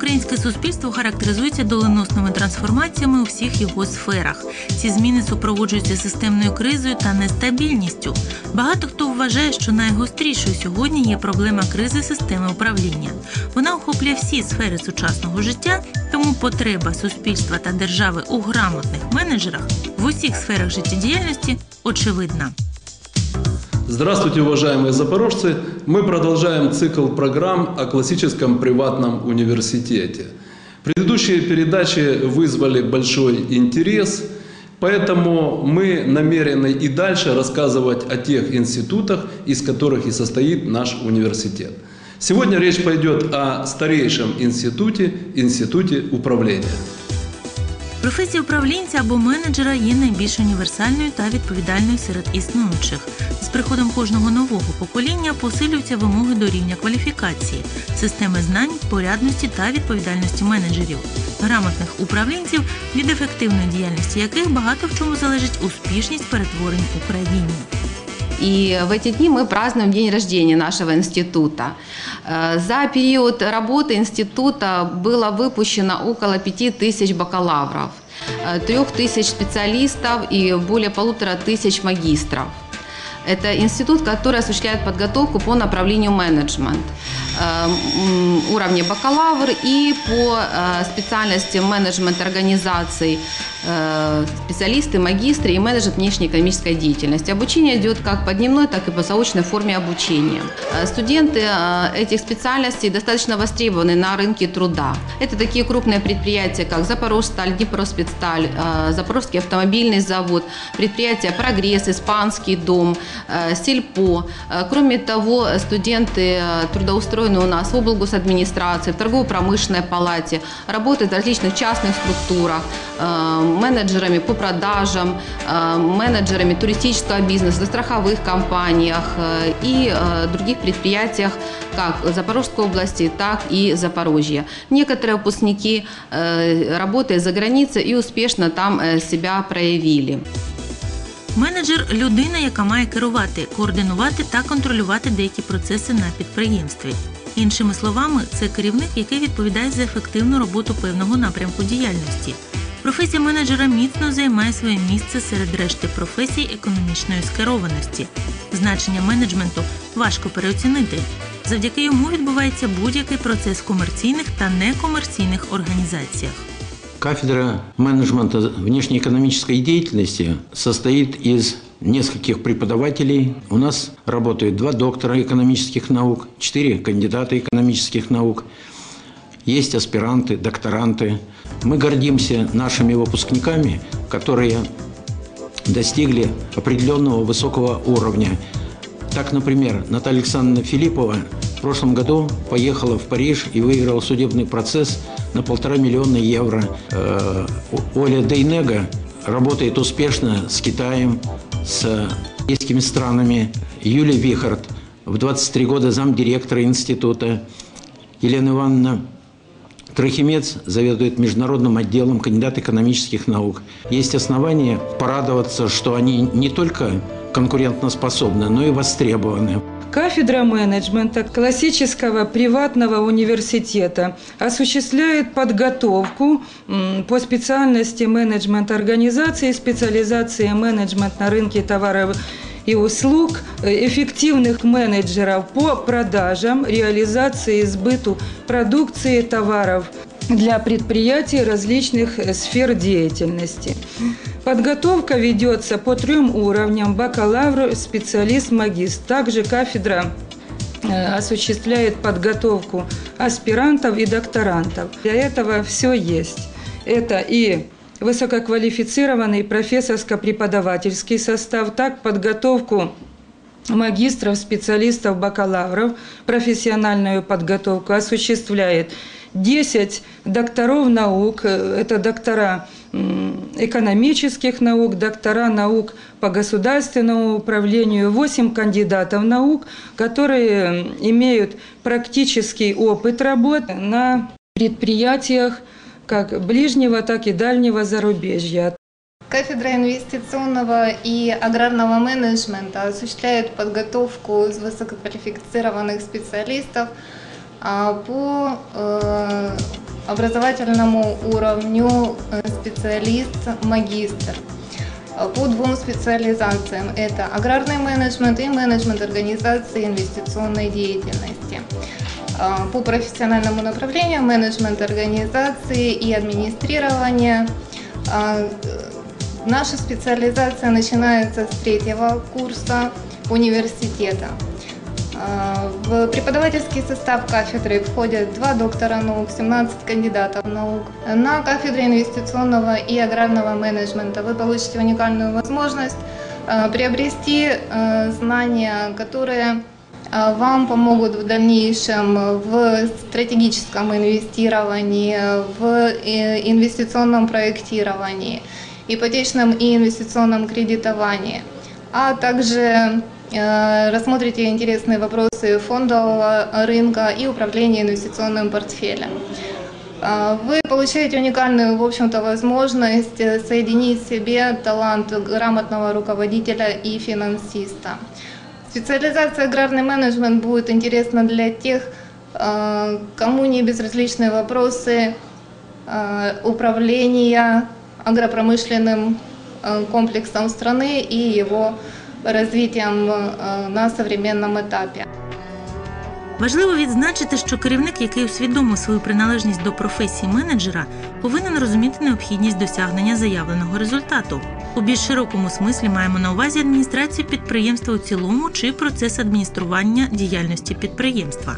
Українське суспільство характеризується доленосними трансформаціями у всіх його сферах. Ці зміни супроводжуються системною кризою та нестабільністю. Багато хто вважає, що найгострішою сьогодні є проблема кризи системи управління. Вона охоплює всі сфери сучасного життя, тому потреба суспільства та держави у грамотних менеджерах в усіх сферах життєдіяльності очевидна. Здравствуйте, уважаемые запорожцы! Мы продолжаем цикл программ о классическом приватном университете. Предыдущие передачи вызвали большой интерес, поэтому мы намерены и дальше рассказывать о тех институтах, из которых и состоит наш университет. Сегодня речь пойдет о старейшем институте, институте управления. Професія управлінця або менеджера є найбільш універсальною та відповідальною серед існуючих. З приходом кожного нового покоління посилюються вимоги до рівня кваліфікації, системи знань, порядності та відповідальності менеджерів, грамотних управлінців, від ефективної діяльності яких багато в чому залежить успішність перетворень в Україні. И в эти дни мы празднуем день рождения нашего института. Э, За период работы института было выпущено около 5000 бакалавров, 3000 специалистов и более полутора тысяч магистров. Это институт, который осуществляет подготовку по направлению менеджмент э, уровня бакалавр и по э, специальности менеджмент организаций, э, специалисты, магистры и менеджмент внешней экономической деятельности. Обучение идет как по дневной, так и по заочной форме обучения. Э, Студенты э, этих специальностей достаточно востребованы на рынке труда. Это такие крупные предприятия, как Запорожсталь, Днепроспецсталь, э, Запорожский автомобильный завод, предприятия «Прогресс», «Испанский дом», э, «Сельпо». Э, Кроме того, студенты э, трудоустроены у нас в облгосадминистрации, в торгово-промышленной палате, работают в различных частных структурах, э, менеджерами по продажам, э, менеджерами туристического бизнеса, в страховых компаниях э, и э, других предприятиях как Запорожской области, так и Запорожья. Некоторые выпускники э, работают за границей и успешно там э, себя проявили. Менеджер людина, яка має керувати, координувати та контролювати деякі процеси на підприємстві. Іншими словами, це керівник, який відповідає за ефективну роботу певного напрямку діяльності. Професія менеджера міцно займає своє місце серед решти професій економічної скерованості. Значення менеджменту важко переоцінити. Завдяки йому відбувається будь-який процес в комерційних та некомерційних організаціях. Кафедра менеджмента внешнеэкономической деятельности состоит из нескольких преподавателей. У нас работают два доктора экономических наук, четыре кандидата экономических наук. Есть аспиранты, докторанты. Мы гордимся нашими выпускниками, которые достигли определенного высокого уровня. Так, например, Наталья Александровна Филиппова в прошлом году поехала в Париж и выиграла судебный процесс на полтора миллиона евро. Э, Оля Дейнега работает успешно с Китаем, с европейскими странами. Юлия Вихард в 23 года замдиректора института. Елена Ивановна Трохимец заведует международным отделом, кандидат экономических наук. Есть основания порадоваться, что они не только конкурентоспособны, но и востребованы. Кафедра менеджмента классического приватного университета осуществляет подготовку по специальности менеджмент организации, специализации менеджмент на рынке товаров и услуг, э, эффективных менеджеров по продажам, реализации и сбыту продукции товаров для предприятий различных э, сфер деятельности. Подготовка ведется по трем уровням – бакалавр, специалист, магистр. Также кафедра э, осуществляет подготовку аспирантов и докторантов. Для этого все есть. Это и высококвалифицированный профессорско-преподавательский состав, так подготовку магистров, специалистов, бакалавров, профессиональную подготовку осуществляет 10 докторов наук, э, это доктора экономических наук, доктора наук по государственному управлению, 8 кандидатов наук, которые имеют практический опыт работы на предприятиях как ближнего, так и дальнего зарубежья. Кафедра инвестиционного и аграрного менеджмента осуществляет подготовку высококвалифицированных специалистов а, по э, образовательному уровню э, специалист-магистр э, по двум специализациям. Это аграрный менеджмент и менеджмент организации инвестиционной деятельности. Э, По профессиональному направлению менеджмент организации и администрирования. Э, Наша специализация начинается с третьего курса университета. А, В преподавательский состав кафедры входят два доктора наук, 17 кандидатов наук. На кафедре инвестиционного и аграрного менеджмента вы получите уникальную возможность а, приобрести а, знания, которые вам помогут в дальнейшем в стратегическом инвестировании, в э, инвестиционном проектировании, ипотечном и инвестиционном кредитовании, а также рассмотрите интересные вопросы фондового рынка и управления инвестиционным портфелем. А, Вы получаете уникальную, в общем-то, возможность э, соединить в себе талант грамотного руководителя и финансиста. Специализация аграрный менеджмент будет интересна для тех, э, кому не безразличны вопросы э, управления агропромышленным э, комплексом страны и его развитием э, на современном этапе. Важливо відзначити, що керівник, який усвідомив свою приналежність до професії менеджера, повинен розуміти необхідність досягнення заявленого результату. У більш широкому смислі маємо на увазі адміністрацію підприємства у цілому чи процес адміністрування діяльності підприємства.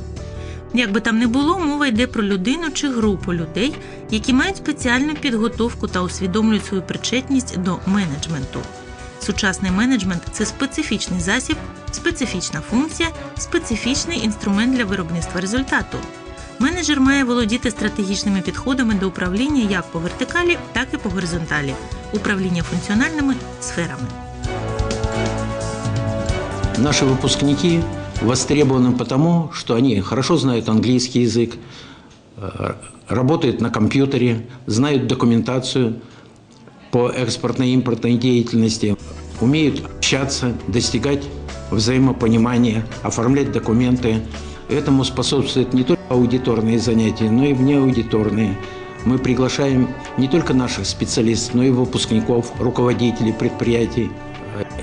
Як би там не було, мова йде про людину чи групу людей, які мають спеціальну підготовку та усвідомлюють свою причетність до менеджменту. Сучасний менеджмент це специфічний засіб, специфічна функція, специфічний інструмент для виробництва результату. Менеджер має володіти стратегічними підходами до управління як по вертикалі, так і по горизонталі, управління функціональними сферами. Наши выпускники востребованы потому, что они хорошо знают английский язык, э, работают на компьютере, знают документацию по экспортно-импортной деятельности, Умеют общаться, достигать взаимопонимания, оформлять документы. Этому способствуют не только аудиторные занятия, но и внеаудиторные. Мы приглашаем не только наших специалистов, но и выпускников, руководителей предприятий.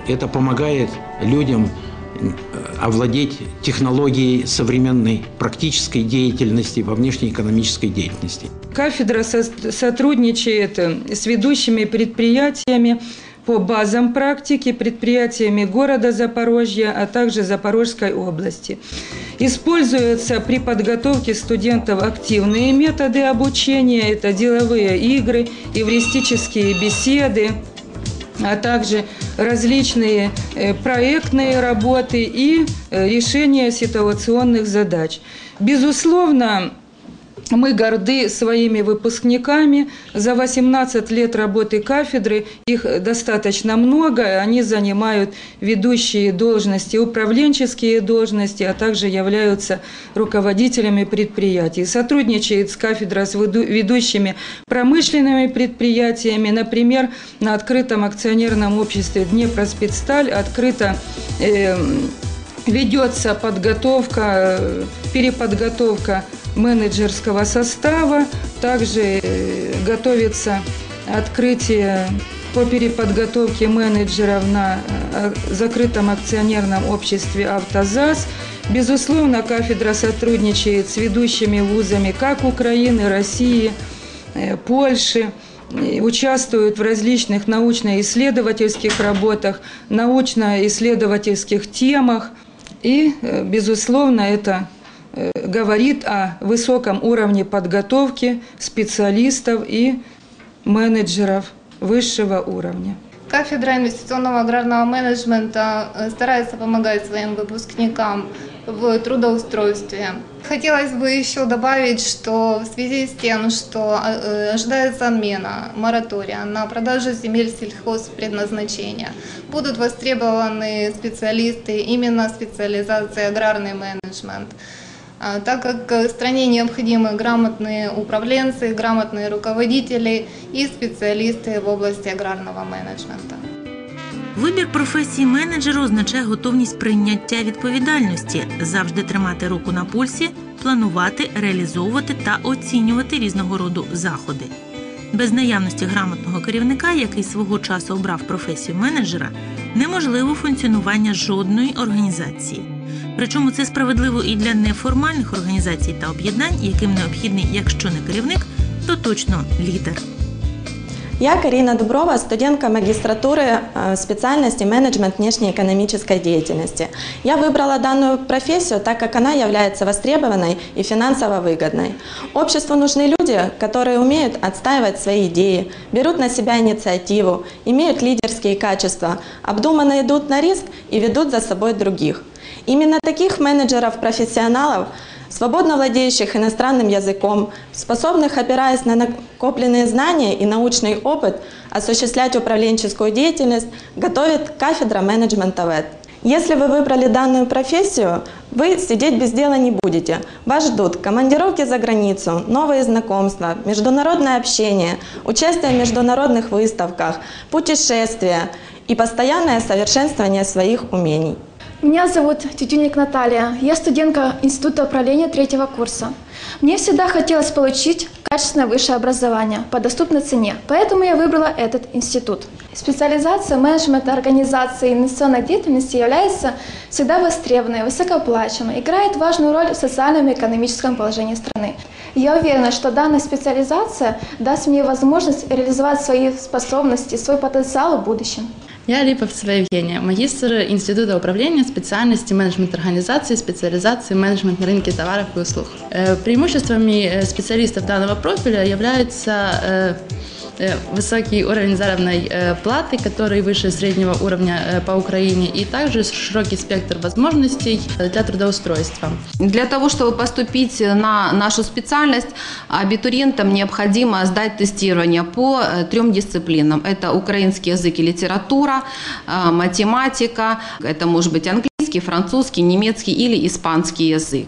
Это помогает людям э, овладеть технологией современной практической деятельности во внешнеэкономической деятельности. Кафедра со- сотрудничает с ведущими предприятиями по базам практики, предприятиями города Запорожья, а также Запорожской области. Используются при подготовке студентов активные методы обучения, это деловые игры, эвристические беседы, а также различные э, проектные работы и э, решение ситуационных задач. Безусловно, мы горды своими выпускниками. За 18 лет работы кафедры их достаточно много. Они занимают ведущие должности, управленческие должности, а также являются руководителями предприятий. Сотрудничает с кафедрой с веду- ведущими промышленными предприятиями. Например, на открытом акционерном обществе Днепроспецсталь открыто эм, ведется подготовка, э, переподготовка менеджерского состава, также э, готовится открытие по переподготовке менеджеров на э, закрытом акционерном обществе «Автозас». Безусловно, кафедра сотрудничает с ведущими вузами как Украины, России, Польши, участвуют в различных научно-исследовательских работах, научно-исследовательских темах. И, э, безусловно, это э, говорит о высоком уровне подготовки специалистов и менеджеров высшего уровня. Кафедра инвестиционного аграрного менеджмента э, старается помогать своим выпускникам в трудоустройстве. Хотелось бы еще добавить, что в связи с тем, что э, ожидается отмена моратория на продажу земель сельхозпредназначения, будут востребованы специалисты именно специализации аграрный менеджмент. А, Так как стране необходимы грамотные управленцы, грамотные руководители и специалисты в области аграрного менеджмента. Вибір професії менеджера означає готовність прийняття відповідальності, завжди тримати руку на пульсі, планувати, реалізовувати та оцінювати різного роду заходи. Без наявності грамотного керівника, який свого часу обрав професію менеджера, неможливо функціонування жодної організації. Причому це справедливо і для неформальних організацій та об'єднань, яким необхідний, якщо не керівник, то точно лідер. Я Карина Дуброва, студентка магистратуры э, специальности менеджмент внешнеэкономической деятельности. Я выбрала данную профессию, так как она является востребованной и финансово выгодной. Обществу нужны люди, которые умеют отстаивать свои идеи, берут на себя инициативу, имеют лидерские качества, обдуманно идут на риск и ведут за собой других. Именно таких менеджеров-профессионалов свободно владеющих иностранным языком, способных, опираясь на накопленные знания и научный опыт, осуществлять управленческую деятельность, готовит кафедра менеджмента ВЭД. Если вы выбрали данную профессию, вы сидеть без дела не будете. Вас ждут командировки за границу, новые знакомства, международное общение, участие в международных выставках, путешествия и постоянное совершенствование своих умений. Меня зовут Тютюник Наталья. Я студентка Института управления третьего курса. Мне всегда хотелось получить качественное высшее образование по доступной цене, поэтому я выбрала этот институт. Специализация менеджмента организации инвестиционной деятельности является всегда востребованной, высокооплачиваемой, играет важную роль в социальном и экономическом положении страны. Я уверена, что данная специализация даст мне возможность реализовать свои способности, свой потенциал в будущем. Я Липовцева Евгения, магистр Института управления специальности менеджмент организации, специализации менеджмент на рынке товаров и услуг. Э, Преимуществами э, специалистов данного профиля являются э, э, высокий уровень заработной э, платы, который выше среднего уровня э, по Украине, и также широкий спектр возможностей э, для трудоустройства. Для того, чтобы поступить на нашу специальность, абитуриентам необходимо сдать тестирование по э, трем дисциплинам. Это украинский язык и литература, э, математика, это может быть английский, французский, немецкий или испанский язык.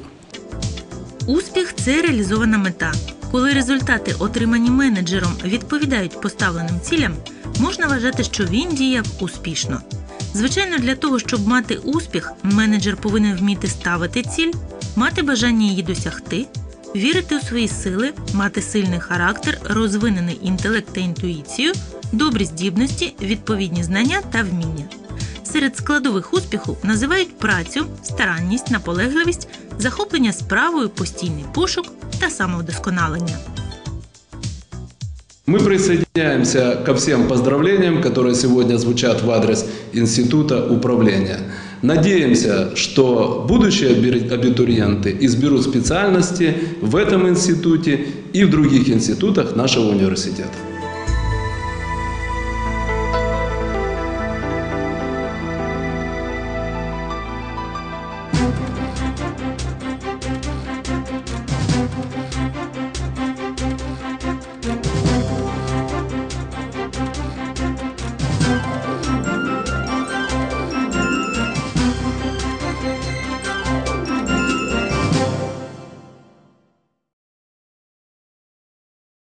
Успіх це реалізована мета. Коли результати, отримані менеджером, відповідають поставленим цілям, можна вважати, що він діяв успішно. Звичайно, для того, щоб мати успіх, менеджер повинен вміти ставити ціль, мати бажання її досягти, вірити у свої сили, мати сильний характер, розвинений інтелект та інтуїцію, добрі здібності, відповідні знання та вміння. Серед складових успіху називають працю, старанність, наполегливість, захоплення справою, постійний пошук та самовдосконалення. Мы присоединяемся ко всем поздравлениям, которые сегодня звучат в адрес Института управления. Надеемся, что будущие аби- абитуриенты изберут специальности в этом институте и в других институтах нашего университета.